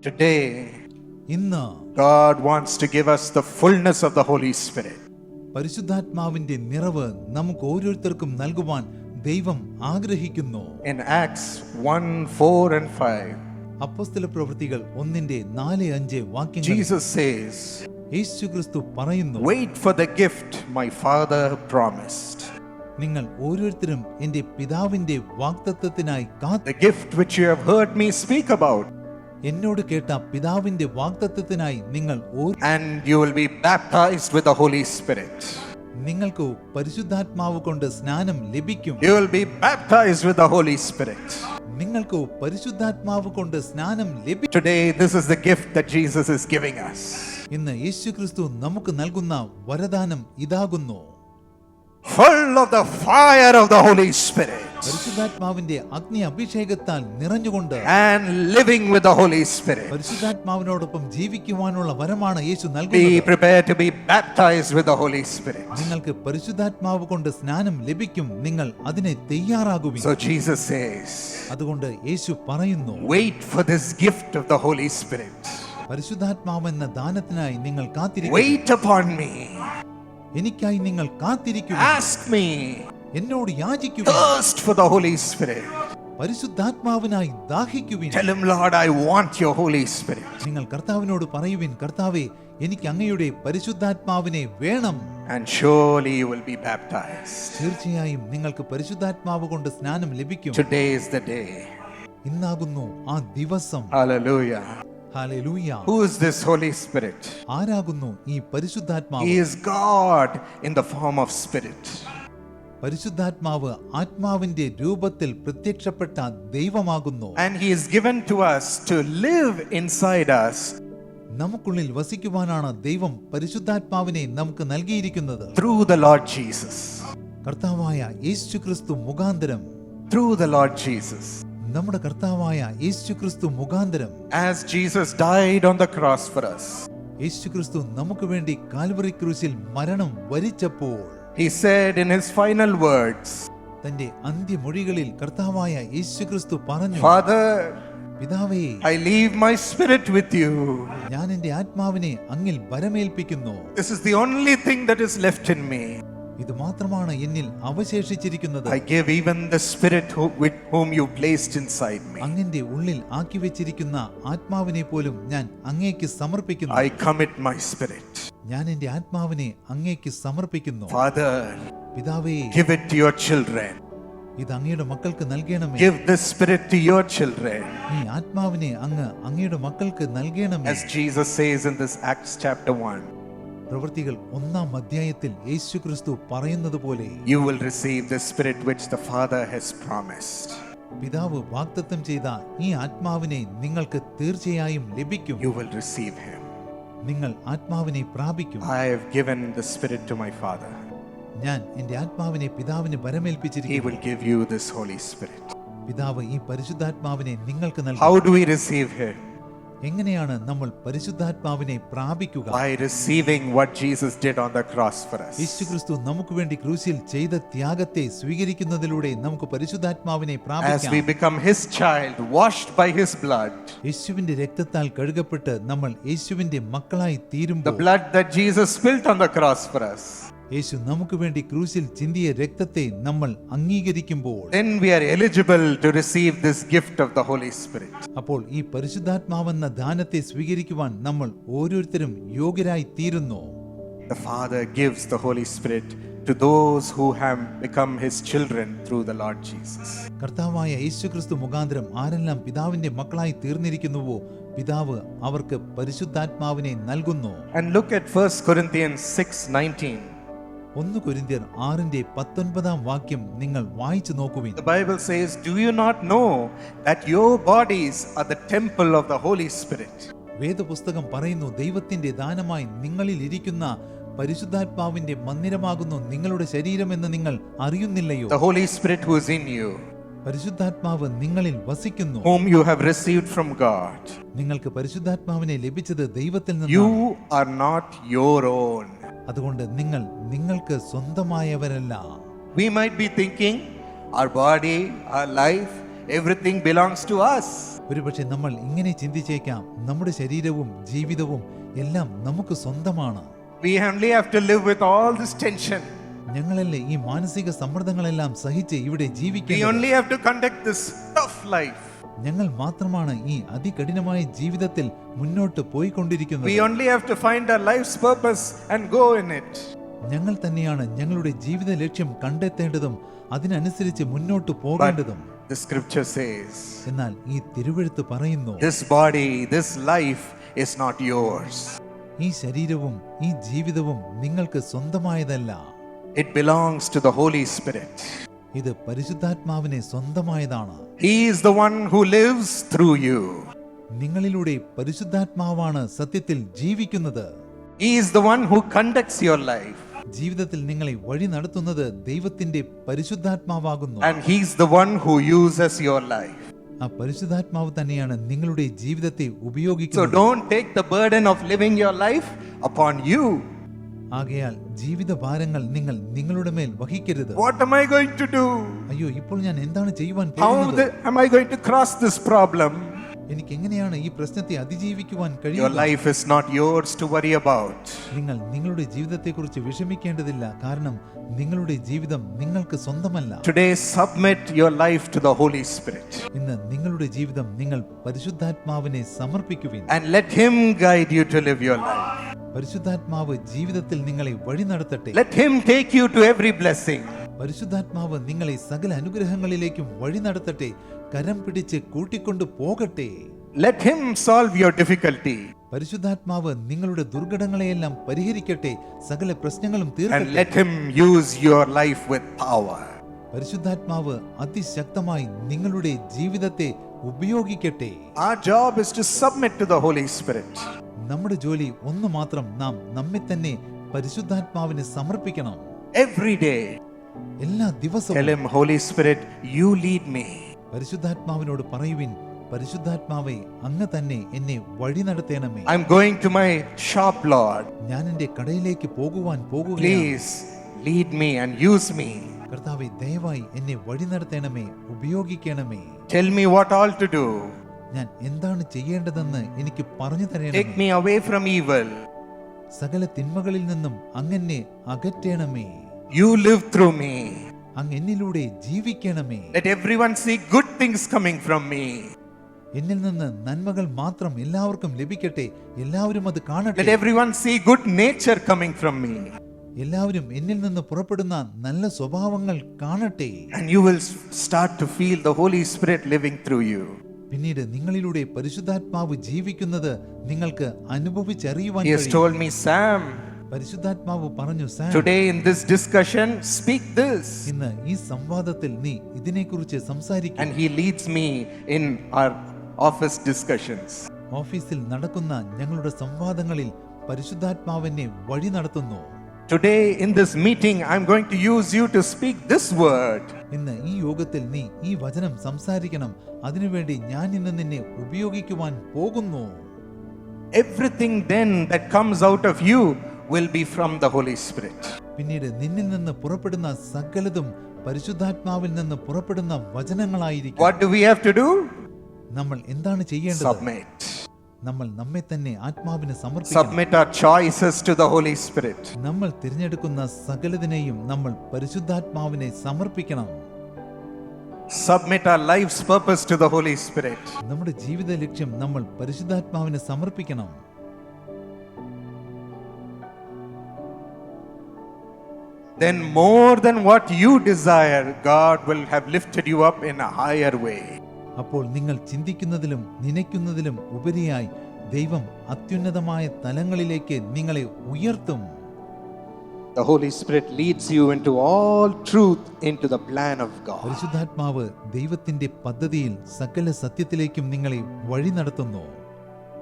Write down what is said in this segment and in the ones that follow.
Today, ഇന്ന് God wants to give us the fullness of the Holy Spirit. പരിശുദ്ധാത്മാവിന്റെ നിറവ് നമുക്ക് ഓരോരുത്തർക്കും നൽകുവാൻ ദൈവം ആഗ്രഹിക്കുന്നു In Acts 1 4 and 5, അപ്പസ്തല പ്രവൃത്തികൾ ഒന്നിന്റെ നാല് അഞ്ച് വാക്യങ്ങൾ Jesus says, യേശു ക്രിസ്തു പറയുന്നു Wait for the gift my Father promised. നിങ്ങൾ ഓരോരുത്തരും എന്റെ പിതാവിന്റെ വാക്തത്വത്തിനായി കാത്ത് The gift which you have heard me speak about, എന്നോട് കേട്ട പിതാവിന്റെ വാക്തത്വത്തിനായി നിങ്ങൾ നിങ്ങൾക്ക് പരിശുദ്ധാത്മാവ് കൊണ്ട് സ്നാനം ലഭിക്കും. നിങ്ങൾക്ക് പരിശുദ്ധാത്മാവ് കൊണ്ട് സ്നാനം ലഭിക്കും ഇന്ന് യേശുക്രിസ്തു നമുക്ക് നൽകുന്ന വരദാനം ഇതാകുന്നു. Full of the fire of the Holy Spirit പരിശുദ്ധാത്മാവിന്റെ അഗ്നി അഭിഷേകത്താൽ നിറഞ്ഞുകൊണ്ട് and living with the Holy Spirit. പരിശുദ്ധാത്മാവിനോടൊപ്പം ജീവിക്കുവാനുള്ള വരമാണ് യേശു Be നൽകുന്നത് prepared to be baptized with the Holy Spirit. നിങ്ങൾക്ക് പരിശുദ്ധാത്മാവ് കൊണ്ട് സ്നാനം ലഭിക്കും നിങ്ങൾ അതിനെ തയ്യാറാകുവിൻ So Jesus says, അതുകൊണ്ട് യേശു പറയുന്നു Wait for this gift of the Holy Spirit. പരിശുദ്ധാത്മാവെന്ന ദാനത്തിനായി നിങ്ങൾ കാത്തിരിക്കും Wait upon me. എനിക്കായി നിങ്ങൾ കാത്തിരിക്കുക ആസ്ക് മീ എന്നോട് യാചിക്കുക Thirst for the Holy Spirit. പരിശുദ്ധാത്മാവിനായി ദാഹിക്കുവിൻ Tell him, Lord, I want your Holy Spirit. നിങ്ങൾ കർത്താവിനോട് പറയുവിൻ കർത്താവേ എനിക്ക് അങ്ങയുടെ പരിശുദ്ധാത്മാവിനെ വേണം And surely you will be baptized. തീർച്ചയായും നിങ്ങൾക്ക് പരിശുദ്ധാത്മാവ് കൊണ്ട് സ്നാനം ലഭിക്കും Today is the day. ഇന്നാകുന്നു ആ ദിവസം Hallelujah. Hallelujah Who is this Holy Spirit? ആരാകുന്നു ഈ He is God in the form of Spirit. പരിശുദ്ധാത്മാവ് ആത്മാവിന്റെ രൂപത്തിൽ പ്രത്യക്ഷപ്പെട്ട ദൈവമാകുന്നു And He is given to us to live inside us നമുക്കുള്ളിൽ വസിക്കുവാനാണ് ദൈവം പരിശുദ്ധാത്മാവിനെ നമുക്ക് നൽകിയിരിക്കുന്നത് through the Lord Jesus. കർത്താവായ യേശു ക്രിസ്തു മുഖാന്തരം Through the Lord Jesus. നമ്മുടെ കർത്താവായ യേശു ക്രിസ്തു മുഖാന്തരം. As Jesus died on the cross for us, യേശു ക്രിസ്തു നമുക്ക് വേണ്ടി കാൽവറി ക്രൂശിൽ മരണം വരിച്ചപ്പോൾ He said in His final words, തന്റെ അന്ത്യമൊഴികളിൽ കർത്താവായ യേശു ക്രിസ്തു പറഞ്ഞു ഫാദർ പിതാവേ I leave my spirit with you ഞാൻ എന്റെ ആത്മാവിനെ അങ്ങിൽ വരമേൽപ്പിക്കുന്നു. This is the only thing that is left in me. ഇത് മാത്രമാണ് എന്നിൽ അവശേഷിച്ചിരിക്കുന്നത് I give even the spirit who, with whom you placed inside me. അങ്ങന്റെ ഉള്ളിൽ ആക്കി വെച്ചിരിക്കുന്ന ആത്മാവിനെ പോലും ഞാൻ അങ്ങേക്ക് സമർപ്പിക്കുന്നു I commit my spirit. ഞാൻ എന്റെ ആത്മാവിനെ അങ്ങേക്ക് സമർപ്പിക്കുന്നു Father, പിതാവേ give it to your children. ഇത് അങ്ങയുടെ മക്കൾക്ക് നൽകണമേ Give this spirit to your children. ഈ ആത്മാവിനെ അങ്ങ് അങ്ങയുടെ മക്കൾക്ക് നൽകണമേ As Jesus says in this Acts chapter 1, പ്രവൃത്തികൾ ഒന്നാം അധ്യായത്തിൽ യേശു ക്രിസ്തു പറയുന്നത് പോലെ. You will receive the spirit which the father has promised പിതാവ് വാഗ്ദത്തം ചെയ്ത ഈ ആത്മാവിനെ നിങ്ങൾക്ക് തീർച്ചയായും ലഭിക്കും. യു വിൽ റിസീവ് ഹിം നിങ്ങൾ ആത്മാവിനെ പ്രാപിക്കും. I have given the spirit to my father ഞാൻ എന്റെ ആത്മാവിനെ പിതാവിനെ വരമേൽപ്പിച്ചിരിക്കുന്നു he will give you this holy spirit പിതാവ് ഈ പരിശുദ്ധാത്മാവിനെ നിങ്ങൾക്ക് നൽകും. How do we receive him എങ്ങനെയാണ് നമ്മൾ പരിശുദ്ധാത്മാവിനെ പ്രാപിക്കുക By receiving what Jesus did on the cross for us. യേശു ക്രിസ്തു നമുക്ക് വേണ്ടി ക്രൂശിൽ ചെയ്ത ത്യാഗത്തെ സ്വീകരിക്കുന്നതിലൂടെ നമുക്ക് പരിശുദ്ധാത്മാവിനെ As പ്രാപിക്കാം we become his child, washed by his blood, യേശുവിന്റെ രക്തത്താൽ കഴുകപ്പെട്ട് നമ്മൾ യേശുവിന്റെ മക്കളായി the തീരുമ്പോൾ blood that Jesus spilt on the cross for us, യേശു നമുക്ക് വേണ്ടി ക്രൂശിൽ ചിന്തിയ രക്തത്തെ നമ്മൾ അംഗീകരിക്കുമ്പോൾ then we are eligible to receive this gift of the Holy Spirit. അപ്പോൾ ഈ പരിശുദ്ധാത്മാവെന്ന ദാനത്തെ സ്വീകരിക്കുവാൻ നമ്മൾ ഓരോരുത്തരും യോഗ്യരായി തീരുന്നു The Father gives the Holy Spirit to those who have become his children through the Lord Jesus. കർത്താവായ യേശു മുഖാന്തരം ആരെല്ലാം പിതാവിന്റെ മക്കളായി തീർന്നിരിക്കുന്നുവോ പിതാവ് അവർക്ക് പരിശുദ്ധാത്മാവിനെ നൽകുന്നു And look at 1 Corinthians 6:19. ഒന്ന് കൊരിന്ത്യർ ആറിന്റെ പത്തൊൻപതാം വാക്യം നിങ്ങൾ വായിച്ചു നോക്കുവിൻ The Bible says, Do you not know that your bodies are the temple of the Holy Spirit? വേദപുസ്തകം പറയുന്നു ദൈവത്തിന്റെ ദാനമായി നിങ്ങളിൽ ഇരിക്കുന്ന പരിശുദ്ധാത്മാവിന്റെ മന്ദിരമാകുന്നു നിങ്ങളുടെ ശരീരം എന്ന് നിങ്ങൾ അറിയുന്നില്ലയോ The Holy Spirit who is in you, പരിശുദ്ധാത്മാവ് നിങ്ങളിൽ വസിക്കുന്നു whom you have received from God. നിങ്ങൾക്ക് പരിശുദ്ധാത്മാവിനെ ലഭിച്ചത് ദൈവത്തിൽ നിന്ന് You are not your own. അതുകൊണ്ട് നിങ്ങൾ നിങ്ങൾക്ക് സ്വന്തമായവരല്ല. We might be thinking our body our life everything belongs to us. ഒരുപക്ഷെ നമ്മൾ ഇങ്ങനെ ചിന്തിച്ചേക്കാം നമ്മുടെ ശരീരവും ജീവിതവും എല്ലാം നമുക്ക് സ്വന്തമാണ്. We only have to live with all this tension. ഞങ്ങളല്ലേ ഈ മാനസിക സമ്മർദ്ദങ്ങളെല്ലാം സഹിച്ച് ഇവിടെ ജീവിക്കുക we only have to conduct this tough life. ഞങ്ങൾ മാത്രമാണ് ഈ അതികഠിനമായ ജീവിതത്തിൽ മുന്നോട്ട് We പോയിക്കൊണ്ടിരിക്കുന്നത് only have to find our life's purpose and go in it. ഞങ്ങൾ തന്നെയാണ് ഞങ്ങളുടെ ജീവിത ലക്ഷ്യം കണ്ടെത്തേണ്ടതും അതിനനുസരിച്ച് മുന്നോട്ട് പോകേണ്ടതും the scripture says, എന്നാൽ ഈ തിരുവഴുത്ത് പറയുന്നു this body, this life is not yours. ഈ ശരീരവും ഈ ജീവിതവും നിങ്ങൾക്ക് സ്വന്തമായതല്ല It belongs to the Holy Spirit. ഇത് പരിശുദ്ധാത്മാവിനെ സ്വന്തമായതാണ് He is the one who lives through you. നിങ്ങളിലൂടെ പരിശുദ്ധാത്മാവാണ് സത്യത്തിൽ ജീവിക്കുന്നത് He is the one who conducts your life. ജീവിതത്തിൽ നിങ്ങളെ വഴി നടത്തുന്നത് ദൈവത്തിന്റെ പരിശുദ്ധാത്മാവാകുന്നു And he is the one who uses your life. ആ പരിശുദ്ധാത്മാവ് തന്നെയാണ് നിങ്ങളുടെ ജീവിതത്തെ So ഉപയോഗിക്കുന്നത് don't take the burden of living your life upon you. ആകയാൽ ജീവിത ഭാരങ്ങൾ നിങ്ങൾ നിങ്ങളുടെ മേൽ വഹിക്കരുത് What am I going to do? അയ്യോ ഇപ്പോൾ ഞാൻ എന്താണ് ചെയ്യുവാൻ How പോകുന്നത് the- am I going to cross this problem? എനിക്ക് എങ്ങനെയാണ് ഈ പ്രശ്നത്തെ അതിജീവിക്കുവാൻ Your കഴിയുക life is not yours to worry about. നിങ്ങൾ നിങ്ങളുടെ ജീവിതത്തെക്കുറിച്ച് വിഷമിക്കേണ്ടതില്ല കാരണം നിങ്ങളുടെ ജീവിതം നിങ്ങൾക്ക് സ്വന്തമല്ല Today, submit your life to the Holy Spirit ഇന്ന് നിങ്ങളുടെ ജീവിതം നിങ്ങൾ പരിശുദ്ധാത്മാവിനെ സമർപ്പിക്കുവിൻ and let Him guide you to live your life. പരിശുദ്ധാത്മാവ് ജീവിതത്തിൽ നിങ്ങളെ വഴി നടത്തട്ടെ. Let Him take you to every blessing. പരിശുദ്ധാത്മാവ് നിങ്ങളെ സകല അനുഗ്രഹങ്ങളിലേക്കും വഴി നടത്തട്ടെ. കരം പിടിച്ച് കൂട്ടിക്കൊണ്ടു പോകട്ടെ. Let Him solve your difficulty. പരിശുദ്ധാത്മാവ് നിങ്ങളുടെ ദുർഘടങ്ങളെയെല്ലാം പരിഹരിക്കട്ടെ. സകല പ്രശ്നങ്ങളും തീർക്കട്ടെ. let Him use your life with power. പരിശുദ്ധാത്മാവ് അതിശക്തമായി നിങ്ങളുടെ ജീവിതത്തെ ഉപയോഗിക്കട്ടെ. Our job is to submit to the Holy Spirit. നമ്മുടെ ജോലി ഒന്ന് മാത്രം നാം നമ്മെ തന്നെ പരിശുദ്ധാത്മാവിന് സമർപ്പിക്കണം. എവറി ഡേ എല്ലാ ദിവസവും holy spirit you lead me. പരിശുദ്ധാത്മാവിനോട് പറയുവിൻ പരിശുദ്ധാത്മാവേ അങ്ങ് തന്നെ എന്നെ വഴി നടത്തേണമേ. I am going to my shop lord ഞാൻ എന്റെ കടയിലേക്ക് പോകുവാൻ പോകുകയാണ്. Please lead me and use me കർത്താവേ ദയവായി എന്നെ വഴി നടത്തേണമേ ഉപയോഗിക്കണമേ. Tell me what all to do. ഞാൻ എന്താണ് ചെയ്യേണ്ടതെന്ന് എനിക്ക് പറഞ്ഞു Take തരണമേ me away from evil. സകല തിന്മകളിൽ നിന്നും അങ്ങെന്നെ അകറ്റണമേ You live through me. അങ്ങ് എന്നിലൂടെ ജീവിക്കണമേ Let everyone see good things coming from me. എന്നിൽ നിന്ന് നന്മകൾ മാത്രം എല്ലാവർക്കും ലഭിക്കട്ടെ എല്ലാവരും അത് Let കാണട്ടെ everyone see good nature coming from me. എല്ലാവരും എന്നിൽ നിന്ന് പുറപ്പെടുന്ന നല്ല സ്വഭാവങ്ങൾ കാണട്ടെ And you will s- start to feel the Holy Spirit living through you. പിന്നീട് നിങ്ങളിലൂടെ പരിശുദ്ധാത്മാവ് ജീവിക്കുന്നത് നിങ്ങൾക്ക് അനുഭവിച്ചറിയുവാൻ പരിശുദ്ധാത്മാവ് പറഞ്ഞു Sam today in this discussion speak. ഇന്ന് ഈ സംവാദത്തിൽ നീ ഇതിനെക്കുറിച്ച് സംസാരിക്കും. And leads me in our office discussions ഓഫീസിൽ നടക്കുന്ന ഞങ്ങളുടെ സംവാദങ്ങളിൽ പരിശുദ്ധാത്മാവിനെ വഴി നടത്തുന്നു. Today in this meeting, I'm going to use you to speak this word. ഇന്ന് ഈ യോഗത്തിൽ നീ ഈ വചനം സംസാരിക്കണം അതിനുവേണ്ടി ഞാൻ ഇന്ന് നിന്നെ ഉപയോഗിക്കുവാൻ പോകുന്നു Everything then that comes out of you will be from the Holy Spirit. പിന്നീട് നിന്നിൽ നിന്ന് പുറപ്പെടുന്ന സകലതും പരിശുദ്ധാത്മാവിൽ നിന്ന് പുറപ്പെടുന്ന വചനങ്ങളായിരിക്കും What do we have to do? നമ്മൾ എന്താണ് ചെയ്യേണ്ടത് Submit. നമ്മൾ നമ്മെ തന്നെ ആത്മാവിന് സമർപ്പിക്കണം Submit our choices to the Holy Spirit. നമ്മൾ തിരഞ്ഞെടുക്കുന്ന സകലതിനെയും നമ്മൾ പരിശുദ്ധാത്മാവിനെ സമർപ്പിക്കണം Submit our life's purpose to the Holy Spirit. നമ്മുടെ ജീവിത ലക്ഷ്യം നമ്മൾ പരിശുദ്ധാത്മാവിന് സമർപ്പിക്കണം Then, more than what you desire, God will have lifted you up in a higher way. അപ്പോൾ നിങ്ങൾ ചിന്തിക്കുന്നതിലും നനയ്ക്കുന്നതിലും ഉപരിയായി ദൈവം അത്യുന്നതമായ തലങ്ങളിലേക്ക് നിങ്ങളെ ഉയർത്തും The Holy Spirit leads you into all truth, into the plan of God. പരിശുദ്ധാത്മാവ് ദൈവത്തിന്റെ പദ്ധതിയിൽ സകല സത്യത്തിലേക്കും നിങ്ങളെ വഴി നടത്തുന്നു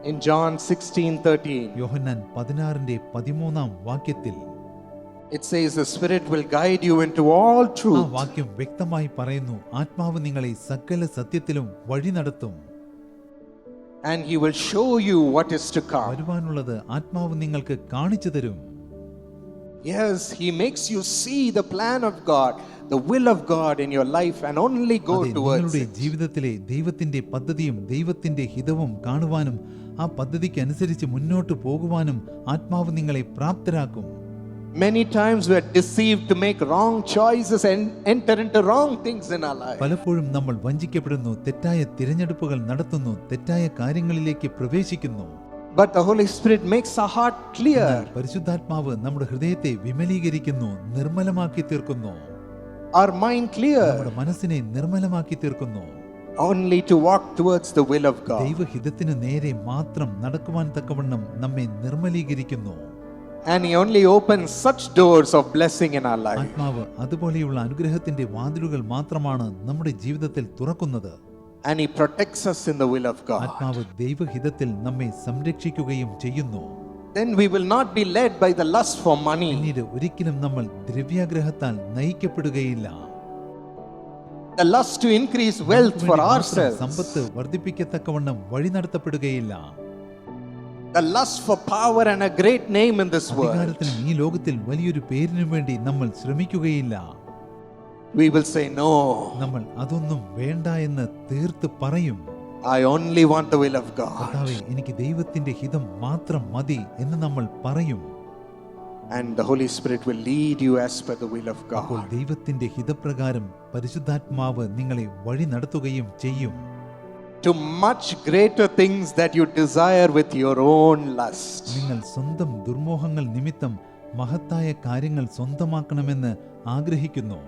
In John 16 13, യോഹന്നാൻ പതിനാറിന്റെ പതിമൂന്നാം വാക്യത്തിൽ it says, The Spirit will guide you into all ആ truth. വാക്യം വ്യക്തമായി പറയുന്നു ആത്മാവ് നിങ്ങളെ സകല സത്യത്തിലും വഴി നടത്തും and He will show you what is to come. വരുവാനുള്ളത് ആത്മാവ് നിങ്ങൾക്ക് കാണിച്ചു തരും Yes, He makes you see the plan of God, the will of God in your life, and only go അതെ towards നിങ്ങളുടെ it. ജീവിതത്തിലെ ദൈവത്തിന്റെ പദ്ധതിയും ദൈവത്തിന്റെ ഹിതവും കാണുവാനും ആ പദ്ധതിക്ക് അനുസരിച്ച് മുന്നോട്ട് പോകുവാനും ആത്മാവ് നിങ്ങളെ പ്രാപ്തരാക്കും Many times we are deceived to make wrong choices and enter into wrong things in our life. പലപ്പോഴും നമ്മൾ വഞ്ചിക്കപ്പെടുന്നു തെറ്റായ തിരഞ്ഞെടുപ്പുകൾ നടത്തുന്നു തെറ്റായ കാര്യങ്ങളിലേക്ക് പ്രവേശിക്കുന്നു But the Holy Spirit makes our heart clear. എന്നാൽ പരിശുദ്ധാത്മാവ് നമ്മുടെ ഹൃദയത്തെ വിമലീകരിക്കുന്നു നിർമ്മലമാക്കി തീർക്കുന്നു our mind clear നമ്മുടെ മനസ്സിനെ നിർമ്മലമാക്കി തീർക്കുന്നു only to walk towards the will of God. ദൈവഹിതത്തിന് നേരെ മാത്രം നടക്കുവാൻ തക്കവണ്ണം നമ്മെ നിർമ്മലീകരിക്കുന്നു And He only opens such doors of blessing in our life. ആത്മാവ് അതുപോലെയുള്ള അനുഗ്രഹത്തിന്റെ വാതിലുകൾ മാത്രമാണ് നമ്മുടെ ജീവിതത്തിൽ തുറക്കുന്നത് And He protects us in the will of God. ആത്മാവ് ദൈവഹിതത്തിൽ നമ്മെ സംരക്ഷിക്കുകയും ചെയ്യുന്നു Then we will not be led by the lust for money, പിന്നീട് ഒരിക്കലും നമ്മൾ ദ്രവ്യാഗ്രഹത്താൽ നയിക്കപ്പെടുകയില്ല the lust to increase wealth for വേണ്ടി മാത്രം ourselves, സമ്പത്ത് വർദ്ധിപ്പിക്കത്തക്കവണ്ണം വഴി നടത്തപ്പെടുകയില്ല the lust for power and a great name in this world. ഈ ലോകത്തിൽ വലിയൊരു പേരിനും വേണ്ടി നമ്മൾ ശ്രമിക്കുകയില്ല We will say, No, നമ്മൾ അതൊന്നും വേണ്ട എന്ന് തീർത്ത് പറയും I only want the will of God. എനിക്ക് ദൈവത്തിന്റെ ഹിതം മാത്രം മതി എന്ന് നമ്മൾ പറയും And the Holy Spirit will lead you as per the will of അപ്പോൾ God. ദൈവത്തിന്റെ ഹിതപ്രകാരം പരിശുദ്ധാത്മാവ് നിങ്ങളെ വഴി നടത്തുകയും ചെയ്യും To much greater things that you desire with your own lust. നിങ്ങൾ സ്വന്തം ദുർമോഹങ്ങൾ നിമിത്തം മഹത്തായ കാര്യങ്ങൾ സ്വന്തമാക്കണമെന്ന് ആഗ്രഹിക്കുന്നു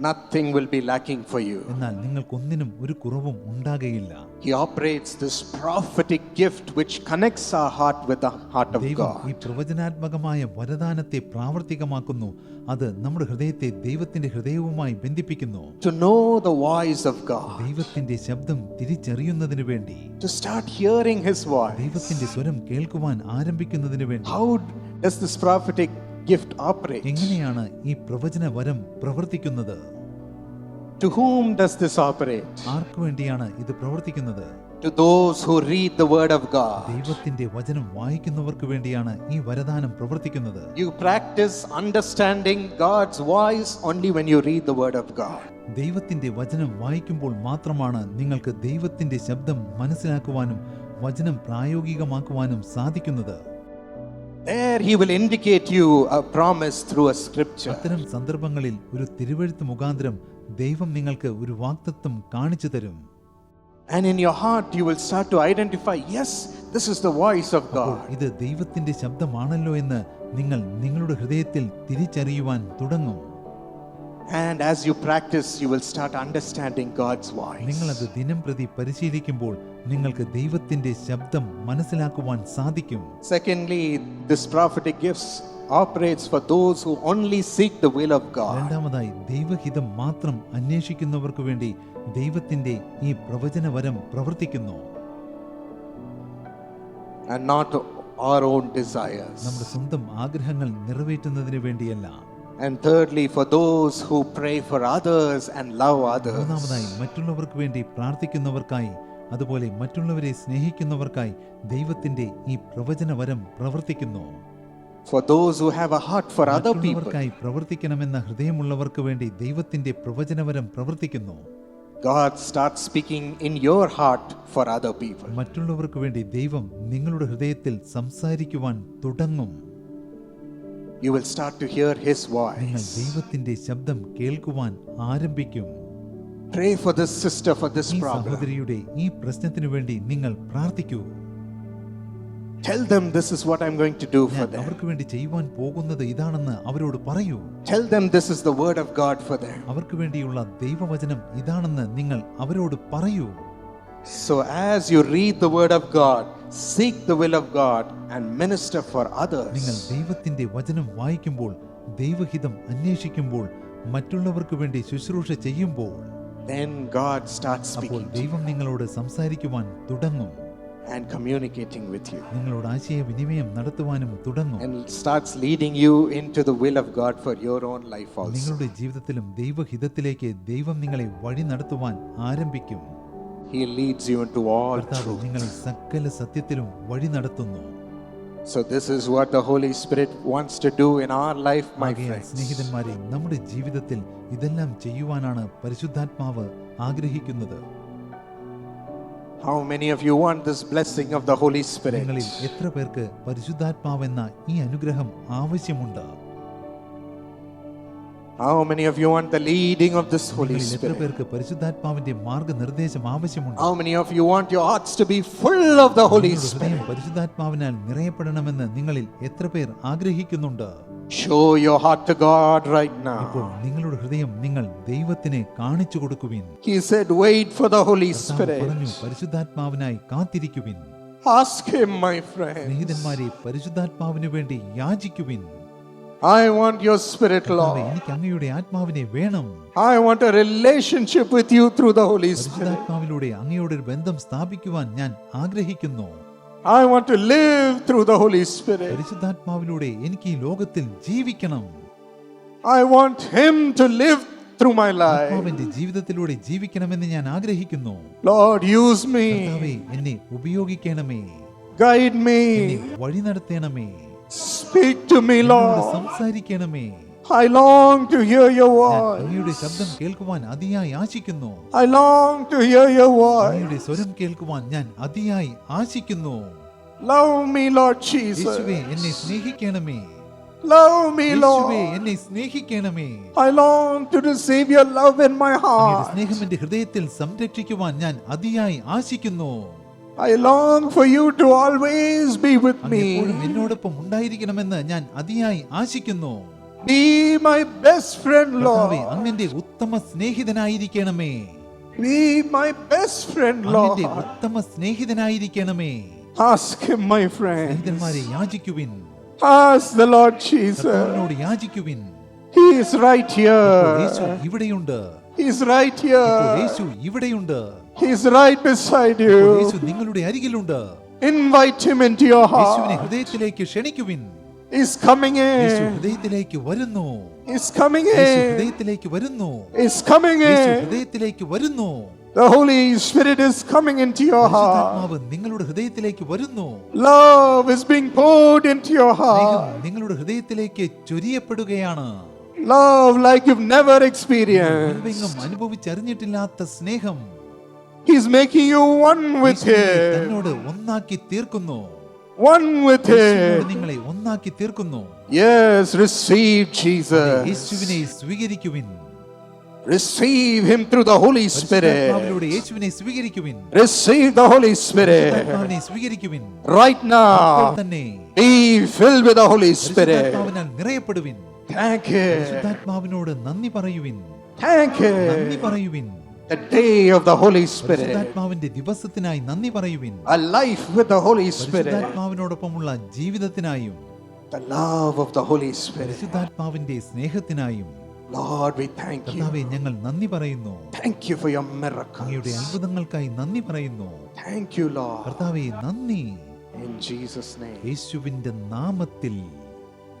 Nothing will be lacking for you. എന്നാൽ നിങ്ങൾക്കൊന്നിനും ഒരു കുറവും ഉണ്ടാകയില്ല He operates this prophetic gift which connects our heart with the heart of ദൈവം God. ഈ പ്രവചനാത്മകമായ വരദാനത്തെ പ്രാവർത്തികമാക്കുന്നു അത് നമ്മുടെ ഹൃദയത്തെ ദൈവത്തിന്റെ ഹൃദയവുമായി ബന്ധിപ്പിക്കുന്നു To know the voice of God, ദൈവത്തിന്റെ ശബ്ദം തിരിച്ചറിയുന്നതിന് വേണ്ടി to start hearing His voice. ദൈവത്തിന്റെ സ്വരം കേൾക്കുവാൻ ആരംഭിക്കുന്നതിന് വേണ്ടി How does this prophetic gift operate? എങ്ങനെയാണ് ഈ പ്രവചന വരം പ്രവർത്തിക്കുന്നത് To whom does this operate? ആർക്കു വേണ്ടിയാണ് ഇത് പ്രവർത്തിക്കുന്നത് To those who read the Word of God. ദൈവത്തിന്റെ വചനം വായിക്കുന്നവർക്ക് വേണ്ടിയാണ് ഈ വരദാനം പ്രവർത്തിക്കുന്നത് You practice understanding God's voice only when you read the Word of God. ദൈവത്തിന്റെ വചനം വായിക്കുമ്പോൾ മാത്രമാണ് നിങ്ങൾക്ക് ദൈവത്തിന്റെ ശബ്ദം മനസ്സിലാക്കുവാനും വചനം പ്രായോഗികമാക്കുവാനും സാധിക്കുന്നത് There He will indicate you a promise through a scripture. അത്തരം സന്ദർഭങ്ങളിൽ ഒരു തിരുവഴുത്ത് മുഖാന്തരം ദൈവം നിങ്ങൾക്ക് ഒരു വാക്തത്വം കാണിച്ചു തരും And in your heart, you will start to identify yes, this is the voice of അപ്പോൾ God. ഇത് ദൈവത്തിന്റെ ശബ്ദമാണല്ലോ എന്ന് നിങ്ങൾ നിങ്ങളുടെ ഹൃദയത്തിൽ തിരിച്ചറിയുവാൻ തുടങ്ങും And as you practice, you will start understanding God's voice. നിങ്ങളത് ദിനം പ്രതി പരിശീലിക്കുമ്പോൾ നിങ്ങൾക്ക് ദൈവത്തിന്റെ ശബ്ദം മനസ്സിലാക്കുവാൻ സാധിക്കും Secondly, this prophetic gifts operates for those who only seek the will of God. രണ്ടാമതായി ദൈവഹിതം മാത്രം അന്വേഷിക്കുന്നവർക്ക് വേണ്ടി ദൈവത്തിന്റെ ഈ പ്രവചനവരം പ്രവർത്തിക്കുന്നു and not our own desires. നമ്മുടെ സ്വന്തം ആഗ്രഹങ്ങൾ നിറവേറ്റുന്നതിന് വേണ്ടിയല്ല And thirdly, for those who pray for others and love others. മൂന്നാമതായി മറ്റുള്ളവർക്ക് വേണ്ടി പ്രാർത്ഥിക്കുന്നവർക്കായി അതുപോലെ മറ്റുള്ളവരെ സ്നേഹിക്കുന്നവർക്കായി ദൈവത്തിന്റെ ഈ പ്രവചനവരം പ്രവർത്തിക്കുന്നു For those who have a heart for other people. പ്രവർത്തിക്കണമെന്ന ഹൃദയമുള്ളവർക്ക് വേണ്ടി ദൈവത്തിന്റെ പ്രവചനവരം പ്രവർത്തിക്കുന്നു God starts speaking in your heart for other people. മറ്റുള്ളവർക്ക് വേണ്ടി ദൈവം നിങ്ങളുടെ ഹൃദയത്തിൽ സംസാരിക്കുവാൻ തുടങ്ങും You will start to hear His നിങ്ങൾ voice. ദൈവത്തിന്റെ ശബ്ദം കേൾക്കുവാൻ ആരംഭിക്കും Pray for this sister for this ഈ problem. സഹോദരിയുടെ ഈ പ്രശ്നത്തിനു വേണ്ടി നിങ്ങൾ പ്രാർത്ഥിക്കൂ Tell them this is what I'm going to do for ഞാൻ them. അവർക്ക് വേണ്ടി ചെയ്യുവാൻ പോകുന്നത് ഇതാണെന്ന് അവരോട് പറയൂ Tell them this is the word of God for them. അവർക്ക് വേണ്ടിയുള്ള ദൈവവചനം ഇതാണെന്ന് നിങ്ങൾ അവരോട് പറയൂ So, as you read the word of God, seek the will of God and minister for നിങ്ങൾ others. ദൈവത്തിന്റെ വചനം വായിക്കുമ്പോൾ ദൈവഹിതം അന്വേഷിക്കുമ്പോൾ മറ്റുള്ളവർക്ക് വേണ്ടി ശുശ്രൂഷ ചെയ്യുമ്പോൾ Then God starts അപ്പോൾ speaking to you ദൈവം നിങ്ങളോട് സംസാരിക്കുവാൻ തുടങ്ങും and communicating with you നിങ്ങളോട് ആശയവിനിമയം നടത്തുവാനും തുടങ്ങും and starts leading you into the will of God for your own life also. നിങ്ങളുടെ ജീവിതത്തിലും ദൈവഹിതത്തിലേക്ക് ദൈവം നിങ്ങളെ വഴി നടത്തുവാൻ ആരംഭിക്കും He leads you into all കർത്താവ് truth. നിങ്ങളെ സകല സത്യത്തിലും വഴി നടത്തുന്നു So, this is what the Holy Spirit wants to do in our life, my ആകയാൽ friends. സ്നേഹിതന്മാരെ നമ്മുടെ ജീവിതത്തിൽ ഇതെല്ലാം ചെയ്യുവാനാണ് പരിശുദ്ധാത്മാവ് ആഗ്രഹിക്കുന്നത് How many of you want this blessing of the Holy Spirit? നിങ്ങളിൽ എത്ര പേർക്ക് പരിശുദ്ധാത്മാവെന്ന ഈ അനുഗ്രഹം ആവശ്യമുണ്ട് How many of you want the leading of this Holy നിങ്ങളിൽ എത്ര Spirit? പേർക്ക് പരിശുദ്ധാത്മാവിന്റെ മാർഗനിർദ്ദേശം ആവശ്യമുണ്ട് How many of you want your hearts to be full of the Holy നിങ്ങളുടെ ഹൃദയം Spirit? പരിശുദ്ധാത്മാവിനാൽ നിറയപ്പെടണമെന്ന് നിങ്ങളിൽ എത്ര പേർ ആഗ്രഹിക്കുന്നുണ്ട് Show your heart to God right now. ഇപ്പോൾ നിങ്ങളുടെ ഹൃദയം നിങ്ങൾ ദൈവത്തിന് കാണിച്ചു കൊടുക്കുവിൻ He said, Wait for the Holy കർത്താവ് പറഞ്ഞു Spirit. പരിശുദ്ധാത്മാവിനായി കാത്തിരിക്കുവിൻ Ask Him, my friend. സ്നേഹിതന്മാരെ പരിശുദ്ധാത്മാവിന് വേണ്ടി യാചിക്കുവിൻ I want your Spirit, കർത്താവേ, Lord. എനിക്ക് അങ്ങയുടെ ആത്മാവിനെ വേണം I want a relationship with you through the Holy Spirit. പരിശുദ്ധാത്മാവിലൂടെ അങ്ങയോടൊരു ബന്ധം സ്ഥാപിക്കുവാൻ ഞാൻ ആഗ്രഹിക്കുന്നു I want to live through the Holy Spirit. പരിശുദ്ധാത്മാവിലൂടെ എനിക്ക് ഈ ലോകത്തിൽ ജീവിക്കണം I want Him to live through my life. ആത്മാവിന്റെ ജീവിതത്തിലൂടെ ജീവിക്കണമെന്ന് ഞാൻ ആഗ്രഹിക്കുന്നു Lord, use me, കർത്താവേ എന്നെ ഉപയോഗിക്കണമേ guide me, എന്നെ വഴി നടത്തണമേ Speak to me, എന്നോട് Lord. സംസാരിക്കണമേ I long to hear your voice. അങ്ങയുടെ ശബ്ദം കേൾക്കുവാൻ അതിയായി ആശിക്കുന്നു I long to hear your voice. അങ്ങയുടെ സ്വരം കേൾക്കുവാൻ ഞാൻ അതിയായി ആശിക്കുന്നു Love me, Lord Jesus. യേശുവേ. എന്നെ സ്നേഹിക്കണമേ Love me, Lord. എന്നെ സ്നേഹിക്കണമേ I long to receive your love in my heart. സ്നേഹം എന്റെ ഹൃദയത്തിൽ സംരക്ഷിക്കുവാൻ ഞാൻ അതിയായി ആശിക്കുന്നു I long for you to always be with me. എന്നോടൊപ്പം ഉണ്ടായിരിക്കണമെന്ന് ഞാൻ അതിയായി ആശിക്കുന്നു Be my best friend, Lord. അങ്ങന്റെ ഉത്തമ സ്നേഹിതനായിരിക്കണമേ my best friend, അങ്ങന്റെ Lord. ഉത്തമ സ്നേഹിതനായിരിക്കണമേ Ask him, my friend. സ്നേഹിതന്മാരെ യാചിക്കുവിൻ Ask the Lord Jesus. കർത്താവിനോട് യാചിക്കുവിൻ He is right here Yeshu. ഇവിടെയുണ്ട് He's right here. യേശു ഇവിടെയുണ്ട് He's right beside you. യേശു നിങ്ങളുടെ അരികിലുണ്ട് Invite him into your heart. യേശുവിനെ. ഹൃദയത്തിലേക്ക് ക്ഷണിക്കുവിൻ He's coming യേശു in. ഹൃദയത്തിലേക്ക് വരുന്നു He's coming യേശു in. ഹൃദയത്തിലേക്ക് വരുന്നു He's coming യേശു in. ഹൃദയത്തിലേക്ക് വരുന്നു The Holy Spirit is coming into your heart. പരിശുദ്ധാത്മാവ് നിങ്ങളുടെ ഹൃദയത്തിലേക്ക് വരുന്നു Love is being poured into your സ്നേഹം heart. നിങ്ങളുടെ ഹൃദയത്തിലേക്ക് ചൊരിയപ്പെടുകയാണ് Love like you've never മുൻപെങ്ങും experienced. അനുഭവിച്ചറിഞ്ഞിട്ടില്ലാത്ത സ്നേഹം He's making you one with യേശുവിനെ Him. തന്നോട് ഒന്നാക്കി തീർക്കുന്നു One with യേശുവിനോട് Him. നിങ്ങളെ ഒന്നാക്കി തീർക്കുന്നു Yes, receive Jesus. യേശുവിനെ സ്വീകരിക്കുവിൻ Receive Him through the Holy Spirit. പരിശുദ്ധാത്മാവിലൂടെ യേശുവിനെ സ്വീകരിക്കുവിൻ Receive the Holy Spirit. പരിശുദ്ധാത്മാവിനെ സ്വീകരിക്കുവിൻ Right ഇപ്പോൾ now, തന്നെ be filled with the Holy Spirit. പരിശുദ്ധാത്മാവിനാൽ നിറയപ്പെടുവിൻ Thank Him. പരിശുദ്ധാത്മാവിനോട് നന്ദി പറയുവിൻ Thank നന്ദി പറയുവിൻ The day of the Holy Spirit. പരിശുദ്ധാത്മാവിന്റെ ദിവസത്തിനായി നന്ദി പറയുവിൻ A life with the Holy Spirit. പരിശുദ്ധാത്മാവിനോടൊപ്പമുള്ള ജീവിതത്തിനായും The love of the Holy Spirit. പരിശുദ്ധാത്മാവിന്റെ സ്നേഹത്തിനായും Lord, we thank you. ഞങ്ങൾ നന്ദി പറയുന്നു Thank you for your miracles. അങ്ങയുടെ അത്ഭുതങ്ങൾക്കായി നന്ദി പറയുന്നു Thank you, Lord. കർത്താവേ നന്ദി In Jesus' name. യേശുവിന്റെ നാമത്തിൽ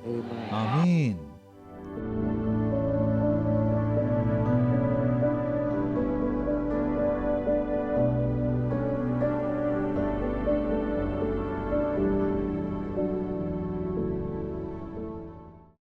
Amen. Amen Thank you.